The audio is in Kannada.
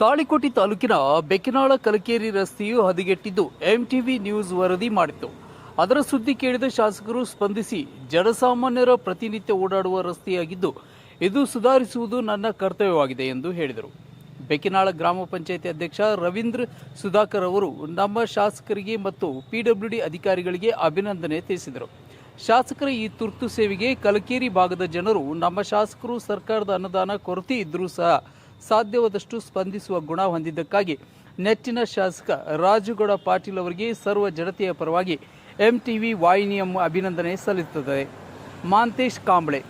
ತಾಳಿಕೋಟೆ ತಾಲೂಕಿನ ಬೆಕಿನಾಳ ಕಲಕೇರಿ ರಸ್ತೆಯು ಹದಗೆಟ್ಟಿದ್ದು ಎಂಟಿವಿ ನ್ಯೂಸ್ ವರದಿ ಮಾಡಿತ್ತು. ಅದರ ಸುದ್ದಿ ಕೇಳಿದ ಶಾಸಕರು ಸ್ಪಂದಿಸಿ, ಜನಸಾಮಾನ್ಯರ ಪ್ರತಿನಿತ್ಯ ಓಡಾಡುವ ರಸ್ತೆಯಾಗಿದ್ದು, ಇದು ಸುಧಾರಿಸುವುದು ನನ್ನ ಕರ್ತವ್ಯವಾಗಿದೆ ಎಂದು ಹೇಳಿದರು. ಬೆಕಿನಾಳ ಗ್ರಾಮ ಪಂಚಾಯತಿ ಅಧ್ಯಕ್ಷ ರವೀಂದ್ರ ಸುಧಾಕರ್ ಅವರು ನಮ್ಮ ಶಾಸಕರಿಗೆ ಮತ್ತು ಪಿಡಬ್ಲ್ಯೂಡಿ ಅಧಿಕಾರಿಗಳಿಗೆ ಅಭಿನಂದನೆ ತಿಳಿಸಿದರು. ಶಾಸಕರ ಈ ತುರ್ತು ಸೇವೆಗೆ ಕಲಕೇರಿ ಭಾಗದ ಜನರು, ನಮ್ಮ ಶಾಸಕರು ಸರ್ಕಾರದ ಅನುದಾನ ಕೊರತೆ ಇದ್ದರೂ ಸಹ ಸಾಧ್ಯವಾದಷ್ಟು ಸ್ಪಂದಿಸುವ ಗುಣ ಹೊಂದಿದ್ದಕ್ಕಾಗಿ ನೆಚ್ಚಿನ ಶಾಸಕ ರಾಜುಗೌಡ ಪಾಟೀಲ್ ಅವರಿಗೆ ಸರ್ವ ಜನತೆಯ ಪರವಾಗಿ ಎಂಟಿವಿ ವಾಹಿನಿಯ ಅಭಿನಂದನೆ ಸಲ್ಲಿಸುತ್ತದೆ. ಮಾಂತೇಶ್ ಕಾಂಬ್ಳೆ.